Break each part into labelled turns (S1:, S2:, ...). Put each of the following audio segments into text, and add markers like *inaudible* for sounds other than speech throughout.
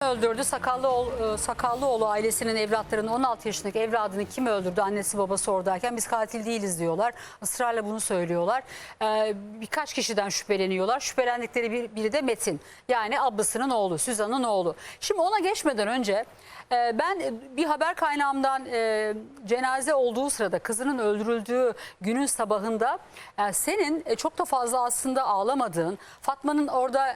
S1: öldürdü? Sakallıoğlu, Sakallıoğlu ailesinin evlatlarının 16 yaşındaki evladını kim öldürdü? Annesi babası oradayken biz katil değiliz diyorlar. Israrla bunu söylüyorlar. Ee, birkaç kişiden şüpheleniyorlar. Şüphelendikleri bir, biri de Metin. Yani ablasının oğlu, Süzan'ın oğlu. Şimdi ona geçmeden önce e, ben bir haber kaynağımdan e, cenaze olduğu sırada kızının öldürüldüğü günün sabahında e, senin e, çok da fazla aslında ağlamadığın, Fatma'nın orada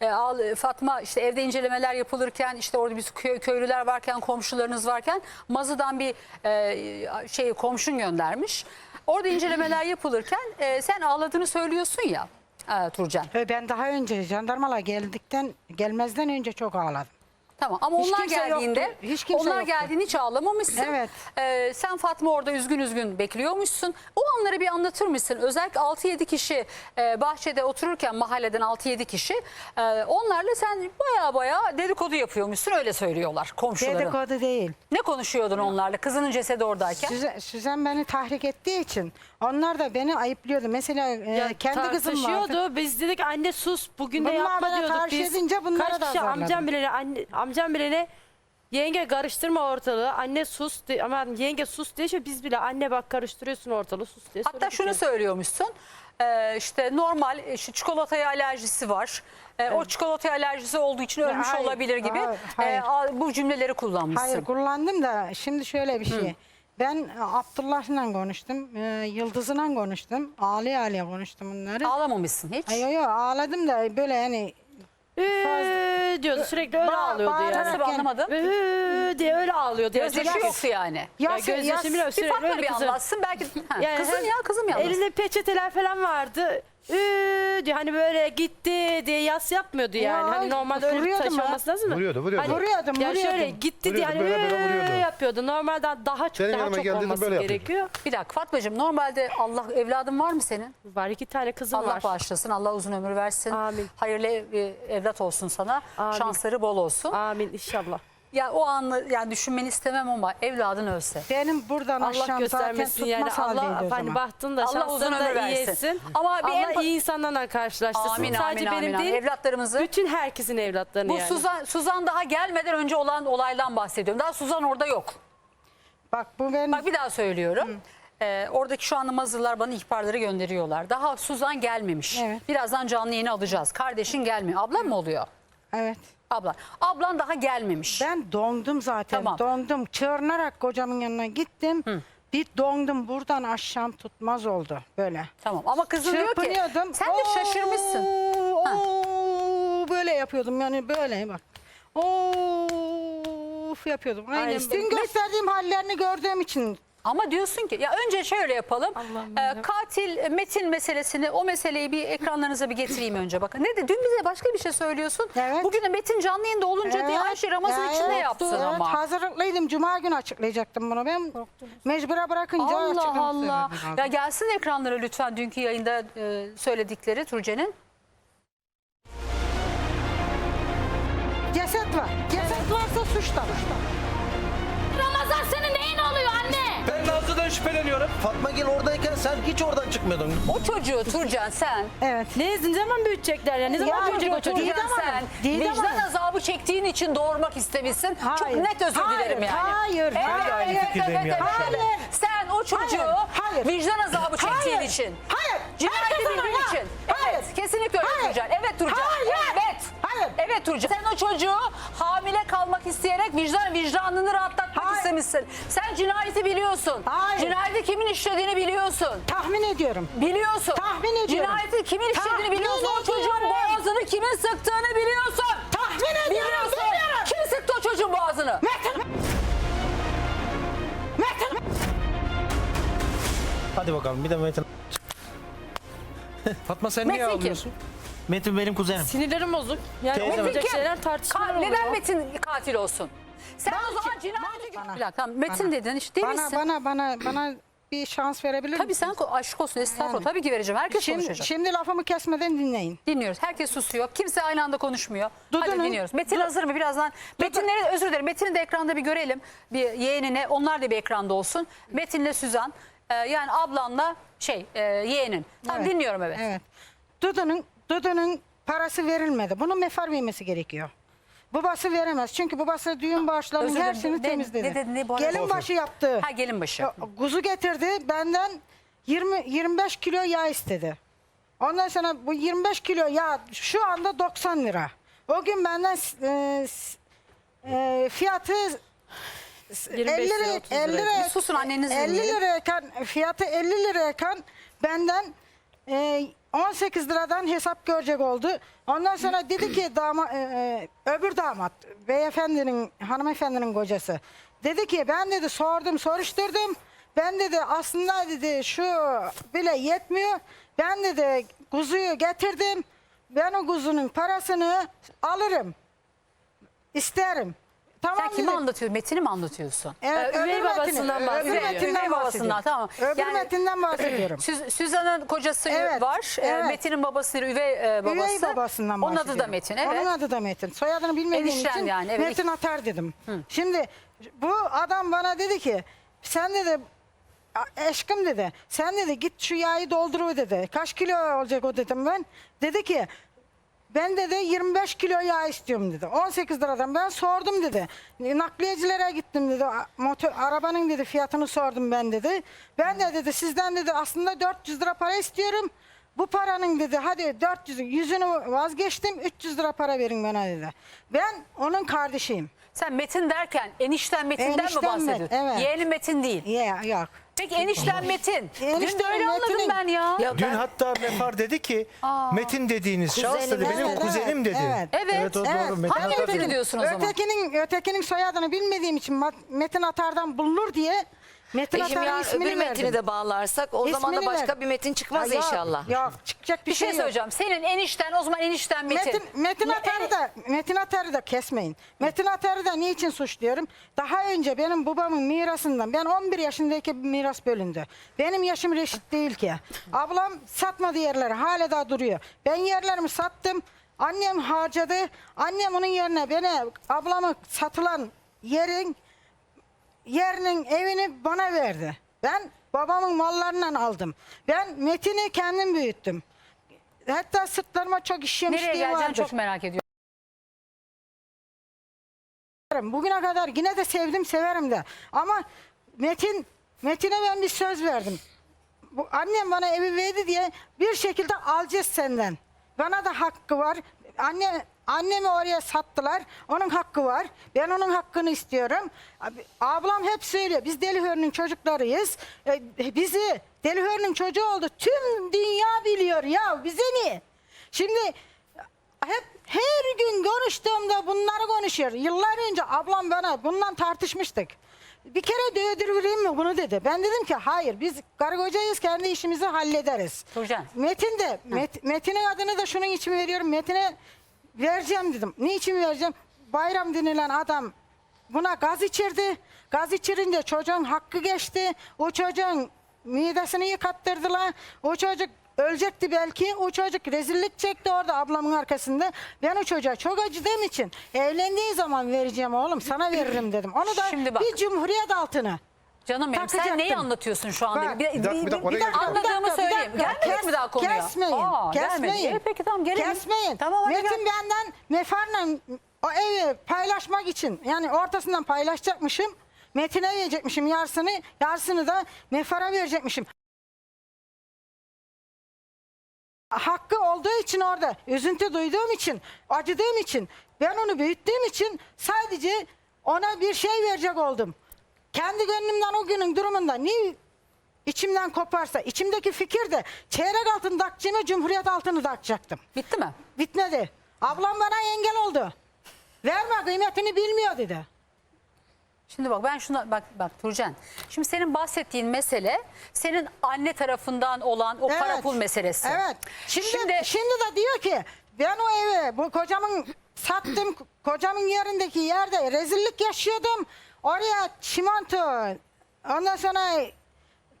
S1: e, e, Fatma işte evde incelemeler yapılırken işte orada biz köy, köylüler varken komşularınız varken Mazı'dan bir e, şey komşun göndermiş. Orada incelemeler yapılırken e, sen ağladığını söylüyorsun ya e, Turcan.
S2: Ve Ben daha önce jandarmalar geldikten gelmezden önce çok ağladım.
S1: Tamam ama
S2: Hiç
S1: onlar
S2: kimse
S1: geldiğinde
S2: yoktu, hiç kimse
S1: onlar
S2: yoktu.
S1: geldiğinde hiç ağlamamışsın.
S2: Evet.
S1: Ee, sen Fatma orada üzgün üzgün bekliyormuşsun. O anları bir anlatır mısın? Özellikle 6-7 kişi e, bahçede otururken mahalleden 6-7 kişi e, onlarla sen baya baya dedikodu yapıyormuşsun öyle söylüyorlar komşuların.
S2: Dedikodu değil.
S1: Ne konuşuyordun onlarla kızının cesedi oradayken?
S2: Süzen, Süzen beni tahrik ettiği için onlar da beni ayıplıyordu. Mesela e,
S3: Ya
S2: kendi kızım vardı.
S3: tartışıyordu. Biz dedik anne sus bugün de
S2: Bunlar
S3: yapma
S2: bana
S3: diyorduk
S2: karşı
S3: biz.
S2: edince bunlara
S3: Kaç
S2: da
S3: kişi
S2: azarladım.
S3: amcam bilene, anne, amcam bilene yenge karıştırma ortalığı. Anne sus diye, ama yenge sus diye şey biz bile anne bak karıştırıyorsun ortalığı sus diye
S1: Hatta
S3: söyledik
S1: şunu
S3: yani.
S1: söylüyormuşsun. Ee, işte normal işte çikolataya alerjisi var. Ee, O çikolataya alerjisi olduğu için ölmüş
S2: hayır,
S1: olabilir gibi
S2: hayır, hayır.
S1: e, a- bu cümleleri kullanmışsın.
S2: Hayır kullandım da şimdi şöyle bir şey. Ben e, Abdullah'la konuştum. E, Yıldız'la konuştum. Ağlaya ağlaya konuştum bunları.
S1: Ağlamamışsın hiç.
S2: Ay, yo, yo, ağladım da böyle yani
S3: Üü diyordu sürekli öyle
S2: Ba-
S3: ağlıyordu yani.
S1: Nasıl bir anlamadım?
S3: Üü diye öyle ağlıyordu. yani.
S1: Gözyaşı
S3: Çocuk-
S1: yoktu yani.
S3: Ya
S2: Yas-
S3: gözyaşı
S2: yas-
S3: bile
S1: Bir
S3: sürekli
S1: Fatma
S3: öyle
S1: bir
S3: kızım.
S1: anlatsın belki. Ha, *laughs*
S3: Yani
S1: kızım
S3: hem
S1: ya kızım ya.
S3: Elinde peçeteler falan vardı. Üü diyor hani böyle gitti diye yas yapmıyordu yani.
S2: Ya,
S3: hani normalde öyle bir
S2: ha.
S3: olması lazım mı?
S4: Vuruyordu, vuruyordu.
S3: Hani,
S2: Vuruyordum,
S3: ya şöyle
S2: vuruyordum.
S3: gitti diye hani
S4: Vuruyordu, böyle böyle
S3: üü
S4: vuruyordu.
S3: yapıyordu. Normalden daha çok
S4: Benim
S3: daha
S4: yanıma
S3: çok
S4: geldiğinde
S3: olması
S4: böyle yapıyordu.
S3: gerekiyor.
S1: Bir dakika Fatmacığım normalde Allah evladın var mı senin?
S3: Var iki tane kızım
S1: Allah
S3: var.
S1: bağışlasın. Allah uzun ömür versin.
S3: Amin.
S1: Hayırlı ev- evlat olsun sana.
S3: Amin.
S1: Şansları bol olsun.
S3: Amin inşallah.
S1: Ya o anı yani düşünmeni istemem ama evladın ölse.
S2: benim buradan
S3: Allah
S2: aşağım zaten
S3: göstermesin yani
S2: tutmaz haldeydi
S3: Allah
S2: o
S3: hani
S2: zaman.
S3: bahtın da
S1: Allah uzun
S3: şansın
S1: ömür
S3: da iyi
S1: versin.
S3: etsin.
S1: Ama bir
S3: Allah
S1: empa-
S3: iyi insanlarla karşılaştırsın.
S1: Amin
S3: Sadece
S1: amin
S3: benim
S1: amin.
S3: değil
S1: Evlatlarımızı
S3: bütün herkesin evlatlarını
S1: Bu
S3: yani.
S1: Suzan, Suzan daha gelmeden önce olan olaydan bahsediyorum. Daha Suzan orada yok.
S2: Bak bu benim
S1: Bak bir daha söylüyorum. Ee, oradaki şu anda mazırlar bana ihbarları gönderiyorlar. Daha Suzan gelmemiş.
S2: Evet.
S1: Birazdan canlı yayını alacağız. Kardeşin gelmiyor. Ablan mı oluyor?
S2: evet.
S1: Ablan. Ablan daha gelmemiş.
S2: Ben dondum zaten.
S1: Tamam.
S2: Dondum. Çığırınarak kocamın yanına gittim. Bir dondum. Buradan aşağım tutmaz oldu böyle.
S1: Tamam ama kızın diyor ki
S2: Çırpınıyordum.
S1: sen de şaşırmışsın. Ha.
S2: oo, böyle yapıyordum yani böyle bak. Of yapıyordum. Aynen.
S3: Ay
S2: Dün gösterdiğim hallerini gördüğüm için
S1: Ama diyorsun ki ya önce şöyle yapalım. Ee, katil Metin meselesini o meseleyi bir ekranlarınıza bir getireyim önce bakın. Ne de dün bize başka bir şey söylüyorsun.
S2: Evet.
S1: Bugün de Metin canlı yayında olunca diye her şey Ramazan
S2: evet,
S1: içinde yapsın
S2: evet,
S1: ama.
S2: Hazırlıklıydım. Cuma günü açıklayacaktım bunu. Ben mecbura bırakınca
S1: Allah Allah. Ya gelsin ekranlara lütfen dünkü yayında e, söyledikleri Turce'nin.
S2: Ceset var. Ceset varsa suç da var.
S5: Ramazan neyin oluyor anne?
S6: Ben Nazlı'dan şüpheleniyorum. Fatma Gil oradayken sen hiç oradan çıkmıyordun.
S1: O çocuğu Turcan sen.
S2: Evet.
S3: Ne, ne zaman büyütecekler ya? Ne zaman
S2: Ya,
S3: büyüyecek o çocuk?
S2: Didem
S1: Turcan
S2: Hanım,
S1: sen
S2: Didem
S1: vicdan
S2: Hanım.
S1: azabı çektiğin için doğurmak istemişsin. Çok
S2: Hayır.
S1: net özür
S2: Hayır,
S1: dilerim yani.
S2: hayır,
S1: Evet,
S2: hayır.
S1: evet,
S6: Aynı
S1: evet,
S6: fikirdeyim
S1: evet,
S6: yani.
S1: evet.
S2: Hayır.
S1: Sen o çocuğu
S2: Hayır,
S1: vicdan azabı çektiğin
S2: Hayır,
S1: için.
S2: hayır.
S1: Cinayeti
S2: Herkes
S1: bildiğin
S2: ona,
S1: için.
S2: hayır.
S1: Evet kesinlikle öyle
S2: Hayır.
S1: Turcan. Evet Turcan.
S2: Hayır.
S1: Evet. Evet Turcan. Sen o çocuğu hamile kalmak isteyerek vicdan vicdanını rahatlatmak
S2: Hayır.
S1: istemişsin. Sen cinayeti biliyorsun.
S2: Hayır.
S1: Cinayeti kimin işlediğini biliyorsun.
S2: Tahmin ediyorum.
S1: Biliyorsun.
S2: Tahmin ediyorum.
S1: Cinayeti kimin işlediğini
S2: Tahmin
S1: biliyorsun. O çocuğun
S2: ediyorum.
S1: boğazını kimin sıktığını biliyorsun.
S2: Tahmin ediyorum.
S1: Biliyorsun.
S2: Biliyorum.
S1: Kim sıktı o çocuğun boğazını?
S2: Metin. Metin.
S6: Hadi bakalım bir de Metin. Fatma sen niye
S1: Metin kim?
S6: Metin benim kuzenim.
S3: Sinirlerim bozuk. Yani
S6: Teyze
S1: Metin kim?
S3: şeyler tartışmalar
S1: Ka-
S3: oluyor.
S1: neden Metin katil olsun? Sen o zaman cinayeti...
S2: bana.
S1: Bir dakika, tamam, Metin
S2: Bana.
S1: dedin işte
S2: Bana
S1: demişsin.
S2: bana bana bana bir şans verebilir
S1: Tabii
S2: misin?
S1: sen ko- aşk olsun estağfurullah.
S2: Yani.
S1: Tabii ki vereceğim. Herkes
S2: Şimdi,
S1: konuşacak.
S2: şimdi lafımı kesmeden dinleyin.
S1: Dinliyoruz. Herkes susuyor. Kimse aynı anda konuşmuyor. Hadi
S2: Dudu'nun-
S1: dinliyoruz. Metin hazır mı? Birazdan. Metinleri özür dilerim. Metin'i de ekranda bir görelim. Bir yeğenine. Onlar da bir ekranda olsun. Metin'le Süzan. e, yani ablanla şey e, yeğenin. Tamam
S2: Evet.
S1: dinliyorum evet.
S2: Evet. Dudu'nun Dudu'nun parası verilmedi. Bunun mefar vermesi gerekiyor. Babası veremez. Çünkü babası düğün bağışlarının
S1: Özür
S2: her
S1: dilerim.
S2: şeyini
S1: Ne-
S2: temizledi.
S1: ne dedi, ne bu arada?
S2: Gelin başı yaptı.
S1: Ha gelin başı.
S2: Kuzu getirdi. Benden 20 25 kilo yağ istedi. Ondan sonra bu 25 kilo yağ şu anda 90 lira. O gün benden e, s- e, fiyatı
S3: 25
S2: 50
S3: lira,
S2: lira,
S3: 30 lira.
S2: 50 lira,
S1: Bir susun, anneniz
S2: 50
S1: dinleyelim.
S2: lirayken fiyatı 50 lirayken benden e, 18 liradan hesap görecek oldu. Ondan sonra dedi ki dama, e, e, öbür damat beyefendinin hanımefendinin kocası dedi ki ben dedi sordum soruşturdum. Ben dedi aslında dedi şu bile yetmiyor. Ben dedi kuzuyu getirdim. Ben o kuzunun parasını alırım. İsterim. Tamam
S1: Sen kimi anlatıyorsun? Metini mi anlatıyorsun?
S2: Evet,
S3: Ee, üvey
S2: öbür metini-
S3: babasından
S2: öbür
S3: bahsediyor.
S2: metinden
S1: Üvey babasından tamam.
S2: Öbür
S1: Yani-
S2: metinden bahsediyorum. *clears throat*
S1: Süz- Süzan'ın kocası
S2: Evet,
S1: var. Ee,
S2: evet.
S1: Metin'in babası üvey e, babası.
S2: Üvey babasından
S1: Onun
S2: bahsediyorum.
S1: adı da Metin evet.
S2: Onun adı da Metin. Soyadını bilmediğim
S1: Enişten
S2: için
S1: yani, evet.
S2: Metin Atar dedim. Şimdi bu adam bana dedi ki sen dedi "A- aşkım dedi sen dedi git şu yağı doldur dedi. Kaç kilo olacak o dedim ben. Dedi ki ben dedi 25 kilo yağ istiyorum dedi. 18 liradan ben sordum dedi. Nakliyecilere gittim dedi. Motor, arabanın dedi fiyatını sordum ben dedi. Ben de dedi sizden dedi aslında 400 lira para istiyorum. Bu paranın dedi hadi 400 yüzünü vazgeçtim 300 lira para verin bana dedi. Ben onun kardeşiyim.
S1: Sen Metin derken enişten Metin'den
S2: Enişten
S1: mi
S2: Met-
S1: bahsediyorsun?
S2: evet.
S1: Yeğeni Metin değil.
S2: Ya yok.
S1: Peki enişten Metin. Dün de öyle anladım
S2: Metin'in-
S1: ben ya.
S4: Ya
S6: Dün
S4: ben-
S6: hatta Mefar dedi ki Metin dediğiniz şahıs dedi benim
S2: Evet,
S6: kuzenim dedi.
S2: evet.
S1: Evet.
S6: o
S2: Evet.
S6: doğru. Metin
S1: Hangi
S6: Atar dedi.
S1: diyorsun o zaman?
S2: Ötekinin, ötekinin soyadını bilmediğim için Ma- Metin Atar'dan bulunur diye Metin
S4: E şimdi
S2: Atar'ın
S4: yarın
S2: ismini
S4: öbür metini de bağlarsak o zaman da
S2: İsmini
S4: başka
S2: ver.
S4: bir metin çıkmaz
S2: Ha, yok,
S4: inşallah.
S2: Yok çıkacak bir,
S1: Bir şey
S2: yok.
S1: söyleyeceğim. Senin enişten o zaman enişten Metin.
S2: Metin, Metin
S1: Ne-
S2: Atar'ı da Metin Atar'ı da kesmeyin. Metin Atar'ı da niçin suçluyorum? Daha önce benim babamın mirasından ben 11 yaşındayken bir miras bölündü. Benim yaşım reşit değil ki. Ablam satmadı yerleri hala da duruyor. Ben yerlerimi sattım. Annem harcadı. Annem onun yerine beni ablamı satılan yerin yerinin evini bana verdi. Ben babamın mallarından aldım. Ben Metin'i kendim büyüttüm. Hatta sırtlarıma çok
S1: Nereye
S2: işlemişliği
S1: geleceğini
S2: vardır.
S1: çok merak ediyorum.
S2: Bugüne kadar yine de sevdim severim de. Ama Metin Metin'e ben bir söz verdim. Bu annem bana evi verdi diye bir şekilde alacağız senden. Bana da hakkı var. Anne annemi oraya sattılar. Onun hakkı var. Ben onun hakkını istiyorum. Abi, Ablam hep söylüyor. Biz Delihör'ün çocuklarıyız. E, bizi Delihör'ün çocuğu oldu. Tüm dünya biliyor ya. Bize niye? Şimdi hep her gün konuştuğumda bunları konuşuyor. Yıllar önce ablam bana bundan tartışmıştık. Bir kere dövdürürüm mi bunu dedi. Ben dedim ki hayır biz karı kocayız kendi işimizi hallederiz.
S1: Turcan.
S2: Metin de Met- Metin'in adını da şunun için veriyorum. Metin'e vereceğim dedim. Niçin vereceğim? Bayram denilen adam buna gaz içirdi. Gaz içirince çocuğun hakkı geçti. O çocuğun midesini yıkattırdılar. O çocuk ölecekti belki. O çocuk rezillik çekti orada ablamın arkasında. Ben o çocuğa çok acıdığım için evlendiği zaman vereceğim oğlum sana veririm dedim. Onu da
S1: Şimdi bak.
S2: bir cumhuriyet altına.
S1: Canım benim sen
S2: Takacaktım.
S1: neyi anlatıyorsun şu anda?
S2: Bak,
S1: Bir,
S6: bir dakika, bir dakika, oraya geleceğim.
S1: Anladığımı
S2: Bir bir
S1: söyleyeyim. Gelmedik mi daha konuya?
S2: Kesmeyin.
S1: Aa,
S2: kesmeyin.
S1: E, peki tamam gelelim.
S2: Kesmeyin.
S1: Tamam hadi
S2: Metin
S1: gel.
S2: benden Mefar'la o evi paylaşmak için yani ortasından paylaşacakmışım. Metin'e verecekmişim yarısını. Yarısını da Mefar'a verecekmişim. Hakkı olduğu için orada üzüntü duyduğum için, acıdığım için, ben onu büyüttüğüm için sadece ona bir şey verecek oldum. Kendi gönlümden o günün durumunda ne içimden koparsa, içimdeki fikir de çeyrek altın takacağıma cumhuriyet altını takacaktım.
S1: Bitti mi?
S2: Bitmedi. Ablam bana engel oldu. Verme kıymetini bilmiyor dedi.
S1: Şimdi bak ben şuna bak bak Turcan. Şimdi senin bahsettiğin mesele senin anne tarafından olan o para pul meselesi.
S2: Evet. Şimdi, şimdi, de diyor ki ben o evi bu kocamın sattım kocamın yerindeki yerde rezillik yaşıyordum. Oraya çimento ondan sonra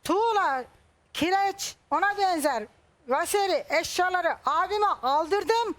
S2: tuğla, kireç ona benzer vaseri eşyaları abime aldırdım.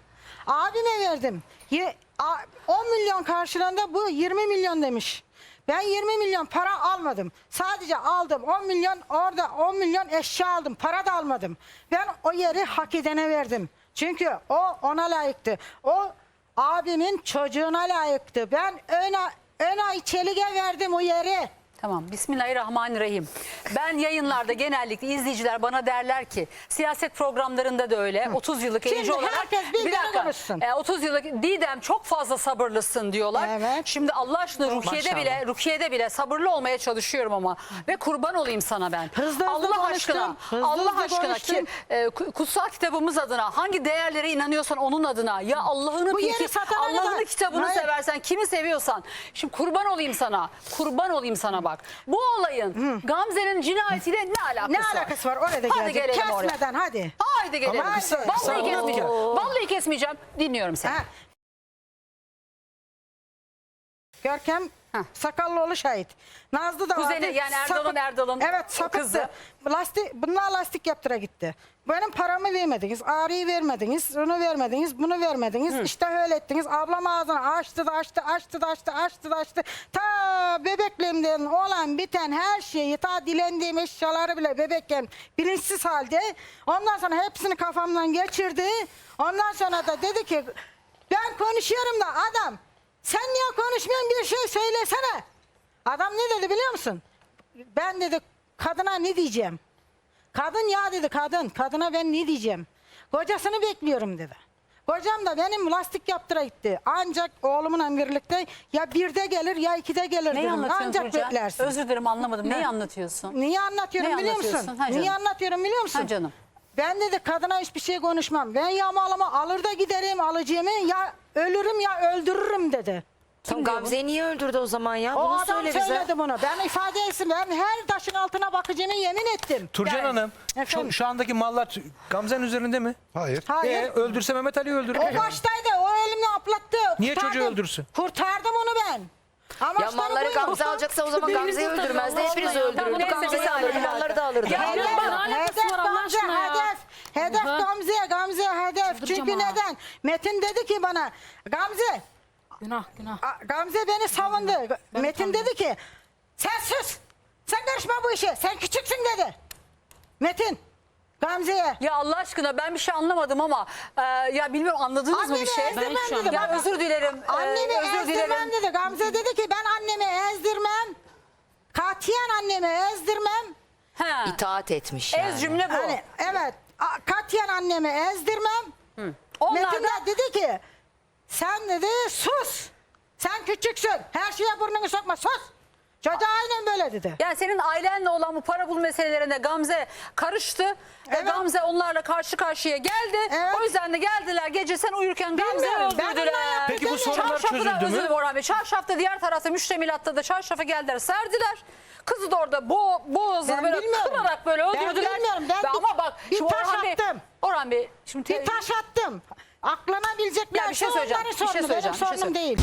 S2: Abime verdim. Ye- a- 10 milyon karşılığında bu 20 milyon demiş. Ben 20 milyon para almadım. Sadece aldım 10 milyon orada 10 milyon eşya aldım. Para da almadım. Ben o yeri hak edene verdim. Çünkü o ona layıktı. O abimin çocuğuna layıktı. Ben ön, ön ay çelige verdim o yeri.
S1: Tamam. Bismillahirrahmanirrahim. Ben yayınlarda genellikle izleyiciler bana derler ki siyaset programlarında da öyle. 30 yıllık
S2: Şimdi
S1: olarak
S2: herkes birbirini konuşsun.
S1: E, 30 yıllık Didem çok fazla sabırlısın diyorlar.
S2: Evet.
S1: Şimdi Allah aşkına Rukiye'de
S2: Maşallah.
S1: bile Rukiye'de bile sabırlı olmaya çalışıyorum ama ve kurban olayım sana ben.
S2: Hızlı hızlı
S1: Allah
S2: konuştum,
S1: aşkına
S2: hızlı
S1: Allah
S2: hızlı
S1: aşkına
S2: konuştum.
S1: ki e, ku- kutsal kitabımız adına hangi değerlere inanıyorsan onun adına ya Allah'ını
S2: Bu yeri
S1: peki
S2: satana
S1: Allah'ını kitabını
S2: Hayır.
S1: seversen kimi seviyorsan şimdi kurban olayım sana. Kurban olayım sana bak. Bu olayın Gamze'nin cinayetiyle ne alakası
S2: Ne
S1: var?
S2: alakası var? Orada
S1: Hadi
S2: gelecek.
S1: gelelim oraya.
S2: Kesmeden hadi.
S1: Haydi gelelim.
S2: Ama saniye,
S1: Vallahi
S2: ol.
S1: kesmeyeceğim. Vallahi kesmeyeceğim. Dinliyorum seni.
S2: Ha. Görkem
S1: Heh.
S2: Sakallıoğlu şahit. Nazlı da
S1: Kuzeni,
S2: vardı.
S1: yani Erdal'ın,
S2: Sapık-
S1: Erdal'ın
S2: Evet sapıktı.
S1: kızı.
S2: Lastik, bunlar lastik yaptıra gitti. Benim paramı vermediniz. Ağrıyı vermediniz. Onu vermediniz. Bunu vermediniz. İşte öyle ettiniz. Ablam ağzını açtı da açtı açtı da açtı açtı da açtı. Ta olan biten her şeyi ta dilendiğim eşyaları bile bebekken bilinçsiz halde. Ondan sonra hepsini kafamdan geçirdi. Ondan sonra da dedi ki ben konuşuyorum da adam sen niye konuşmuyorsun bir şey söylesene. Adam ne dedi biliyor musun? Ben dedi kadına ne diyeceğim? Kadın ya dedi kadın. Kadına ben ne diyeceğim? Kocasını bekliyorum dedi. Kocam da benim lastik yaptıra gitti. Ancak oğlumla birlikte ya birde gelir ya ikide gelir
S1: Neyi
S2: dedim.
S1: anlatıyorsun
S2: Ancak
S1: Turcan?
S2: beklersin.
S1: Özür dilerim anlamadım. Neyi anlatıyorsun?
S2: Niye anlatıyorum
S1: Ne
S2: biliyor musun?
S1: anlatıyorsun? Ha
S2: Niye
S1: canım.
S2: anlatıyorum biliyor musun?
S1: Ha canım.
S2: Ben dedi kadına hiçbir şey konuşmam. Ben ya malımı alır da giderim alacağımı ya ölürüm ya öldürürüm dedi.
S4: Tam Gamze'yi niye öldürdü o zaman ya?
S2: O
S4: Bunu
S2: adam
S4: söyle bize.
S2: söyledi bunu. Ben ifade etsin. Ben her taşın altına bakacağımı yemin ettim.
S7: Turcan
S1: Yani,
S7: Hanım
S2: efendim.
S7: şu, şu andaki mallar Gamze'nin üzerinde mi?
S8: Hayır.
S2: Hayır.
S7: E, öldürse Mehmet Ali'yi öldürür.
S2: O baştaydı. O elimle aplattı.
S7: Niye çocuğu öldürsün?
S2: Kurtardım onu ben.
S4: Ya
S2: Amaçları
S4: malları
S2: buydu.
S4: Gamze alacaksa o zaman Gamze'yi öldürmezdi. Hepinizi öldürürdü.
S1: neyse,
S4: Gamze'yi
S1: bir
S4: alırdı. Malları da alırdı.
S1: Ya,
S2: Hedef,
S5: ne alakası
S2: hedef
S5: var Allah
S2: Gamze,
S5: aşkına ya?
S2: hedef. Hedef
S5: Oha.
S2: Gamze, Gamze hedef.
S5: Çıldıracağım
S2: Çünkü
S5: ha.
S2: neden? Metin dedi ki bana, Gamze,
S5: Günah günah.
S2: a- Gamze beni savundu. Metin dedi ki, sen sus. Sen karışma bu işe. Sen küçüksün dedi. Metin, Gamze'ye.
S1: Ya Allah aşkına ben bir şey anlamadım ama e, ya bilmiyorum anladınız mı
S2: Annemi
S1: bir şey?
S2: ezdirmem
S5: Ben hiç
S2: dedi.
S1: Ya
S2: bana.
S1: özür dilerim. e,
S2: Annemi
S1: özür
S2: ezdirmem
S1: dilerim.
S2: dedi. Gamze dedi ki ben annemi ezdirmem. Katiyen annemi ezdirmem.
S1: Ha.
S4: İtaat etmiş yani.
S1: Ez cümle bu.
S2: Hani evet a- katiyen annemi ezdirmem.
S1: Onlar
S2: Metin
S1: da
S2: de dedi ki sen dedi sus. Sen küçüksün. Her şeye burnunu sokma sus. Çocuğa aynen böyle dedi.
S1: yani senin ailenle olan bu para bul meselelerine Gamze karıştı. Ve
S2: Evet.
S1: Gamze onlarla karşı karşıya geldi.
S2: Evet.
S1: O yüzden de geldiler gece sen uyurken Gamze'yi
S2: Bilmiyorum, ben
S1: öldürdüler.
S2: yaptım
S7: Peki bu sorunlar
S1: Çarşafı da
S7: çözüldü
S1: özür
S7: mü?
S1: dilerim Orhan Bey. Çarşafta diğer tarafta müştemilatta da çarşafa geldiler serdiler. Kızı da orada bo boğazını
S2: Ben
S1: böyle
S2: bilmiyorum.
S1: kırarak böyle
S2: Ben
S1: öldürdüler.
S2: bilmiyorum, ben
S1: Ve
S2: bir-
S1: ama bak
S2: bir
S1: şimdi
S2: taş
S1: Orhan Bey,
S2: attım.
S1: Orhan Bey şimdi
S2: Bir taş attım. Aklına bilecek bir,
S1: Ya bir şey, şey
S2: söyleyeceğim,
S1: bir şey
S2: sorunu. Benim
S1: söyleyeceğim, şey
S2: değil.